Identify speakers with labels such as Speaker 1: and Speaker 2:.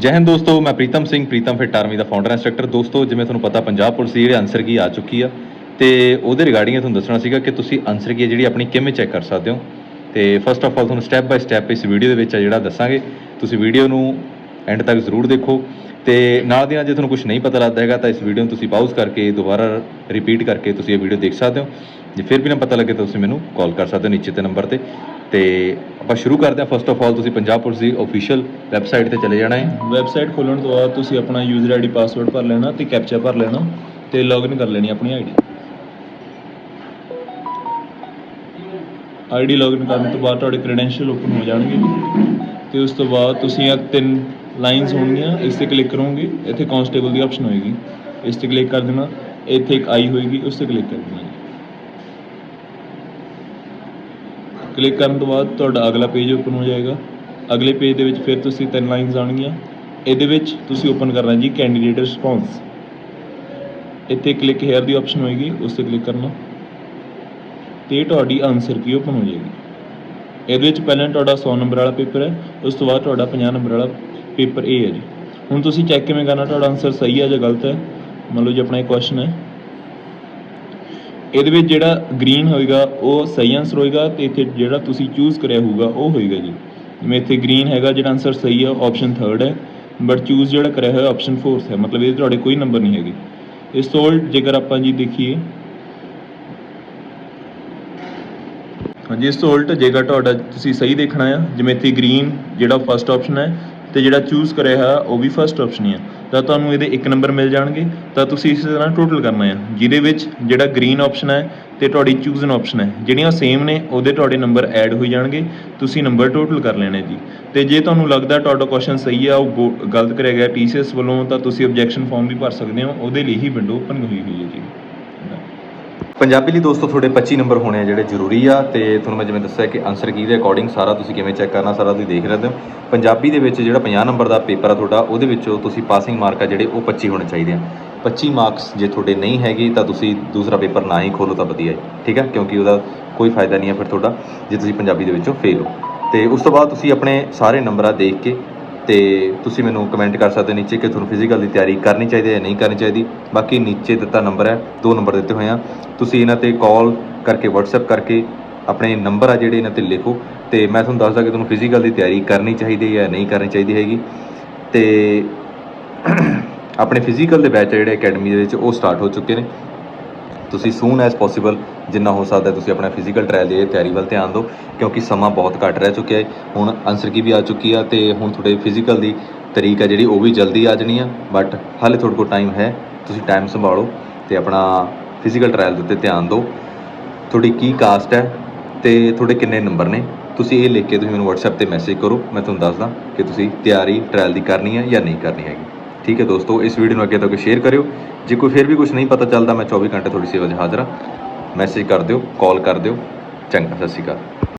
Speaker 1: ਜੈ ਹਿੰਦ ਦੋਸਤੋ, ਮੈਂ ਪ੍ਰੀਤਮ ਸਿੰਘ, ਪ੍ਰੀਤਮ ਫਿਟ ਆਰਮੀ ਦਾ ਫਾਊਂਡਰ ਇੰਸਟ੍ਰਕਟਰ ਦੋਸਤੋ, ਜਿਵੇਂ ਤੁਹਾਨੂੰ ਪਤਾ, ਪੰਜਾਬ ਪੁਲਿਸ ਦੀ ਜਿਹੜੀ ਆਨਸਰ ਕੀ ਆ ਚੁੱਕੀ ਆ, ਤੇ ਉਹਦੇ ਰਿਗਾਰਡਿੰਗ ਤੁਹਾਨੂੰ ਦੱਸਣਾ ਸੀਗਾ ਕਿ ਤੁਸੀਂ ਆਨਸਰ ਕੀ ਜਿਹੜੀ ਆਪਣੀ ਕਿਵੇਂ ਚੈੱਕ ਕਰ ਸਕਦੇ ਹੋ। ਤੇ ਫਸਟ ਆਫ ਆਲ ਤੁਹਾਨੂੰ ਸਟੈਪ ਬਾਈ ਸਟੈਪ ਇਸ ਵੀਡੀਓ ਦੇ ਵਿੱਚ ਆ ਜਿਹੜਾ ਦੱਸਾਂਗੇ। ਤੁਸੀਂ ਵੀਡੀਓ ਨੂੰ ਐਂਡ ਤੱਕ ਜ਼ਰੂਰ ਦੇਖੋ। ਤੇ ਨਾਲ ਦੀ ਨਾਲ ਜੇ ਤੁਹਾਨੂੰ ਕੁਝ ਨਹੀਂ ਪਤਾ ਲੱਗਦਾ ਹੈਗਾ, ਤਾਂ ਇਸ ਵੀਡੀਓ ਨੂੰ ਤੁਸੀਂ ਪਾਊਜ਼ ਕਰਕੇ, ਦੁਬਾਰਾ ਰਿਪੀਟ ਕਰਕੇ ਤੁਸੀਂ ਇਹ ਵੀਡੀਓ ਦੇਖ ਸਕਦੇ ਹੋ। ਜੇ ਫਿਰ ਵੀ ਨਾ ਪਤਾ ਲੱਗੇ, ਤਾਂ ਤੁਸੀਂ ਮੈਨੂੰ ਕਾਲ ਕਰ ਸਕਦੇ ਹੋ ਨੀਚੇ ਤੇ ਨੰਬਰ ਤੇ। ਤੇ ਆਪਾਂ ਸ਼ੁਰੂ ਕਰਦੇ ਹਾਂ। ਫਸਟ ਆਫ ਆਲ ਤੁਸੀਂ ਪੰਜਾਬ ਪੁਲਿਸ ਦੀ ਅਫੀਸ਼ੀਅਲ ਵੈਬਸਾਈਟ ਤੇ ਚਲੇ ਜਾਣਾ ਹੈ।
Speaker 2: ਵੈਬਸਾਈਟ ਖੋਲਣ ਤੋਂ ਬਾਅਦ ਤੁਸੀਂ ਆਪਣਾ ਯੂਜ਼ਰ ਆਈਡੀ ਪਾਸਵਰਡ ਭਰ ਲੈਣਾ ਤੇ ਕੈਪਚਾ ਭਰ ਲੈਣਾ ਤੇ ਲੌਗਇਨ ਕਰ ਲੈਣੀ ਆਪਣੀ ਆਈਡੀ ਆਈਡੀ ਲੌਗਇਨ ਕਰਨ ਤੋਂ ਬਾਅਦ ਤੁਹਾਡੇ ਕ੍ਰੈਡੈਂਸ਼ੀਅਲ ਓਪਨ ਹੋ ਜਾਣਗੇ। ਤੇ ਉਸ ਤੋਂ ਬਾਅਦ ਤੁਸੀਂ ਇਹ ਤਿੰਨ ਲਾਈਨਸ ਹੋਣਗੀਆਂ, ਇਸ ਤੇ ਕਲਿੱਕ ਕਰੋਗੇ, ਇੱਥੇ ਕਾਂਸਟੇਬਲ ਦੀ ਆਪਸ਼ਨ ਹੋਏਗੀ। ਇਸ ਤੇ ਕਲਿੱਕ ਕਰ ਦੇਣਾ, ਇੱਥੇ ਇੱਕ ਆਈ ਹੋਏਗੀ, ਉਸ ਤੇ ਕਲਿੱਕ ਕਰ ਦੇਣਾ। ਕਲਿੱਕ ਕਰਨ ਤੋਂ ਬਾਅਦ ਤੁਹਾਡਾ ਅਗਲਾ ਪੇਜ ਓਪਨ ਹੋ ਜਾਏਗਾ। ਅਗਲੇ ਪੇਜ ਦੇ ਵਿੱਚ ਫਿਰ ਤੁਸੀਂ ਤਿੰਨ ਲਾਈਨਸ ਆਉਣਗੀਆਂ। ਇਹਦੇ ਵਿੱਚ ਤੁਸੀਂ ਓਪਨ ਕਰਨਾ ਜੀ ਕੈਂਡੀਡੇਟ ਰਿਸਪੌਂਸ ਇੱਥੇ ਕਲਿੱਕ ਹੇਅਰ ਦੀ ਆਪਸ਼ਨ ਹੋਏਗੀ, ਉਸ ਤੇ ਕਲਿੱਕ ਕਰਨਾ। ਤੇ ਤੁਹਾਡੀ ਆਨਸਰ ਕੀ ਓਪਨ ਹੋ ਜਾਏਗੀ। ਇਹਦੇ ਵਿੱਚ ਪਹਿਲਾਂ ਤੁਹਾਡਾ 100 ਨੰਬਰ ਵਾਲਾ ਪੇਪਰ ਹੈ, ਉਸ ਤੋਂ ਬਾਅਦ ਤੁਹਾਡਾ 50 ਨੰਬਰ ਵਾਲਾ ਪੇਪਰ A ਹੈ ਜੀ। ਹੁਣ ਤੁਸੀਂ ਚੈੱਕ ਕਿਵੇਂ ਕਰਨਾ, ਤੁਹਾਡਾ ਆਨਸਰ ਸਹੀ ਹੈ ਜਾਂ ਗਲਤ ਹੈ? ਮੰਨ ਲਓ ਜੀ ਆਪਣਾ ਇਹ ਕੁਐਸਚਨ ਹੈ। ਇਹਦੇ ਵਿੱਚ ਜਿਹੜਾ ਗ੍ਰੀਨ ਹੋਏਗਾ, ਉਹ ਸਹੀ ਆਨਸਰ ਹੋਏਗਾ ਤੇ ਇੱਥੇ ਜਿਹੜਾ ਤੁਸੀਂ ਚੂਜ਼ ਕਰਿਆ ਹੋਊਗਾ, ਉਹ ਹੋਏਗਾ ਜੀ। ਜਿਵੇਂ ਇੱਥੇ ਗ੍ਰੀਨ ਹੈਗਾ, ਜਿਹੜਾ ਆਨਸਰ ਸਹੀ ਹੈ ਆਪਸ਼ਨ 3rd ਹੈ। ਬਟ ਚੂਜ਼ ਜਿਹੜਾ ਕਰਿਆ ਹੋਇਆ ਆਪਸ਼ਨ 4th ਹੈ। ਮਤਲਬ ਇਹ ਤੁਹਾਡੇ ਕੋਈ ਨੰਬਰ ਨਹੀਂ ਹੈਗੇ। ਇਸ ਤੋਂ ਉਲਟ ਜੇਕਰ ਆਪਾਂ ਜੀ ਦੇਖੀਏ, ਹਾਂਜੀ, ਇਸ ਤੋਂ ਉਲਟ ਜੇਕਰ ਤੁਹਾਡਾ ਤੁਸੀਂ ਸਹੀ ਦੇਖਣਾ ਆ, ਜਿਵੇਂ ਇੱਥੇ ਗ੍ਰੀਨ ਜਿਹੜਾ ਫਰਸਟ ਆਪਸ਼ਨ ਹੈ, ਤੇ ਜਿਹੜਾ ਚੂਜ਼ ਕਰਿਆ ਹੋਇਆ, ਉਹ ਵੀ ਫਰਸਟ ਆਪਸ਼ਨ ਹੀ ਆ। ਤਾਂ ਤੁਹਾਨੂੰ ਇਹਦੇ ਇੱਕ ਨੰਬਰ ਮਿਲ ਜਾਣਗੇ। ਤਾਂ ਤੁਸੀਂ ਇਸ ਤਰ੍ਹਾਂ ਟੋਟਲ ਕਰਨਾ ਆ, ਜਿਹਦੇ ਵਿੱਚ ਜਿਹੜਾ ਗ੍ਰੀਨ ਆਪਸ਼ਨ ਹੈ ਤੇ ਤੁਹਾਡੀ ਚੂਜ਼ਨ ਆਪਸ਼ਨ ਹੈ। ਜਿਹੜੀਆਂ ਸੇਮ ਨੇ, ਉਹਦੇ ਤੁਹਾਡੇ ਨੰਬਰ ਐਡ ਹੋਈ ਜਾਣਗੇ। ਤੁਸੀਂ ਨੰਬਰ ਟੋਟਲ ਕਰ ਲੈਣੇ ਜੀ। ਤੇ ਜੇ ਤੁਹਾਨੂੰ ਲੱਗਦਾ ਤੁਹਾਡਾ ਕੁਐਸਚਨ ਸਹੀ ਆ, ਉਹ ਗੋ- ਗਲਤ ਕਰਿਆ ਗਿਆ ਟੀਸੀਐਸ ਵੱਲੋਂ, ਤਾਂ ਤੁਸੀਂ ਆਬਜੈਕਸ਼ਨ ਫਾਰਮ ਵੀ ਭਰ ਸਕਦੇ ਹੋ। ਉਹਦੇ ਲਈ ਹੀ ਵਿੰਡੋ ਓਪਨ ਹੋਈ ਹੋਈ ਹੈ ਜੀ।
Speaker 1: ਪੰਜਾਬੀ ਲਈ ਦੋਸਤੋ, ਤੁਹਾਡੇ 25 ਨੰਬਰ ਹੋਣੇ ਆ ਜਿਹੜੇ ਜ਼ਰੂਰੀ ਆ ਤੇ ਤੁਹਾਨੂੰ ਮੈਂ ਜਿਵੇਂ ਦੱਸਿਆ ਕਿ ਆਨਸਰ ਕੀ ਦੇ ਅਕੋਰਡਿੰਗ ਸਾਰਾ ਤੁਸੀਂ ਕਿਵੇਂ ਚੈੱਕ ਕਰਨਾ, ਸਾਰਾ ਤੁਸੀਂ ਦੇਖ ਰਹੇ ਹੋ। ਪੰਜਾਬੀ ਦੇ ਵਿੱਚ ਜਿਹੜਾ 50 ਨੰਬਰ ਦਾ ਪੇਪਰ ਆ ਤੁਹਾਡਾ, ਉਹਦੇ ਵਿੱਚੋਂ ਤੁਸੀਂ ਪਾਸਿੰਗ ਮਾਰਕ ਆ ਜਿਹੜੇ, ਉਹ 25 ਹੋਣੇ ਚਾਹੀਦੇ ਆ। 25 ਮਾਰਕਸ ਜੇ ਤੁਹਾਡੇ ਨਹੀਂ ਹੈਗੇ ਤਾਂ ਤੁਸੀਂ ਦੂਸਰਾ ਪੇਪਰ ਨਾ ਹੀ ਖੋਲੋ ਤਾਂ ਵਧੀਆ ਹੈ ਠੀਕ ਹੈ ਕਿਉਂਕਿ ਉਹਦਾ ਕੋਈ ਫਾਇਦਾ ਨਹੀਂ ਹੈ ਫਿਰ ਤੁਹਾਡਾ, ਜੇ ਤੁਸੀਂ ਪੰਜਾਬੀ ਦੇ ਵਿੱਚੋਂ ਫੇਲ ਹੋ। ਤੇ ਉਸ ਤੋਂ ਬਾਅਦ ਤੁਸੀਂ ਆਪਣੇ ਸਾਰੇ ਨੰਬਰਾਂ ਦੇਖ ਕੇ ਤੇ ਤੁਸੀਂ ਮੈਨੂੰ ਕਮੈਂਟ ਕਰ ਸਕਦੇ ਹੋ ਨੀਚੇ ਕਿ ਤੁਹਾਨੂੰ ਫਿਜ਼ੀਕਲ ਦੀ ਤਿਆਰੀ ਕਰਨੀ ਚਾਹੀਦੀ ਹੈ ਜਾਂ ਨਹੀਂ ਕਰਨੀ ਚਾਹੀਦੀ। ਬਾਕੀ ਨੀਚੇ ਦਿੱਤਾ ਨੰਬਰ ਹੈ, ਦੋ ਨੰਬਰ ਦਿੱਤੇ ਹੋਏ ਆ। ਤੁਸੀਂ ਇਹਨਾਂ ਤੇ ਕਾਲ ਕਰਕੇ, WhatsApp ਕਰਕੇ ਆਪਣੇ ਨੰਬਰ ਆ ਜਿਹੜੇ ਇਹਨਾਂ ਤੇ ਲਿਖੋ ਤੇ ਮੈਂ ਤੁਹਾਨੂੰ ਦੱਸਦਾ ਕਿ ਤੁਹਾਨੂੰ ਫਿਜ਼ੀਕਲ ਦੀ ਤਿਆਰੀ ਕਰਨੀ ਚਾਹੀਦੀ ਹੈ ਜਾਂ ਨਹੀਂ ਕਰਨੀ ਚਾਹੀਦੀ ਹੈਗੀ। ਤੇ ਆਪਣੇ ਫਿਜ਼ੀਕਲ ਦੇ ਬੈਚ ਜਿਹੜੇ ਅਕੈਡਮੀ ਦੇ ਵਿੱਚ, ਉਹ ਸਟਾਰਟ ਹੋ ਚੁੱਕੇ ਨੇ। ਤੁਸੀਂ ਸੂਨ ਐਸ ਪੋਸੀਬਲ ਜਿੰਨਾ ਹੋ ਸਕਦਾ ਤੁਸੀਂ ਆਪਣਾ ਫਿਜ਼ੀਕਲ ਟ੍ਰਾਇਲ ਦੀ ਤਿਆਰੀ ਵੱਲ ਧਿਆਨ ਦਿਓ, ਕਿਉਂਕਿ ਸਮਾਂ ਬਹੁਤ ਘੱਟ ਰਹਿ ਚੁੱਕਿਆ ਹੈ। ਹੁਣ ਆਨਸਰ ਕੀ ਵੀ ਆ ਚੁੱਕੀ ਆ ਤੇ ਹੁਣ ਤੁਹਾਡੇ ਫਿਜ਼ੀਕਲ ਦੀ ਤਰੀਕ ਆ ਜਿਹੜੀ, ਉਹ ਵੀ ਜਲਦੀ ਆ ਜਾਣੀ ਆ ਬਟ ਹਾਲੇ ਤੁਹਾਡੇ ਕੋਲ ਟਾਈਮ ਹੈ, ਤੁਸੀਂ ਟਾਈਮ ਸੰਭਾਲੋ ਤੇ ਆਪਣਾ ਫਿਜ਼ੀਕਲ ਟ੍ਰਾਇਲ ਦੇ ਉੱਤੇ ਧਿਆਨ ਦਿਓ। ਤੁਹਾਡੀ ਕੀ ਕਾਸਟ ਹੈ ਤੇ ਤੁਹਾਡੇ ਕਿੰਨੇ ਨੰਬਰ ਨੇ, ਤੁਸੀਂ ਇਹ ਲਿਖ ਕੇ ਤੁਸੀਂ ਮੈਨੂੰ WhatsApp ਤੇ ਮੈਸੇਜ ਕਰੋ, ਮੈਂ ਤੁਹਾਨੂੰ ਦੱਸਦਾ ਕਿ ਤੁਸੀਂ ਤਿਆਰੀ ਟ੍ਰਾਇਲ ਦੀ ਕਰਨੀ ਹੈ ਜਾਂ ਨਹੀਂ ਕਰਨੀ ਹੈਗੀ। ਠੀਕ ਹੈ ਦੋਸਤੋ, ਇਸ ਵੀਡੀਓ ਨੂੰ ਅੱਗੇ ਤੱਕ ਸ਼ੇਅਰ ਕਰਿਓ। ਜੇ ਕੋਈ ਫਿਰ ਵੀ ਕੁਝ ਨਹੀਂ ਪਤਾ ਚੱਲਦਾ, ਮੈਂ 24 ਘੰਟੇ ਤੁਹਾਡੀ ਸੇਵਾ 'ਚ ਹਾਜ਼ਰ ਹਾਂ। ਮੈਸੇਜ ਕਰ ਦਿਓ ਕਾਲ ਕਰ ਦਿਓ। ਚੰਗਾ ਸਤਿ ਸ਼੍ਰੀ ਅਕਾਲ।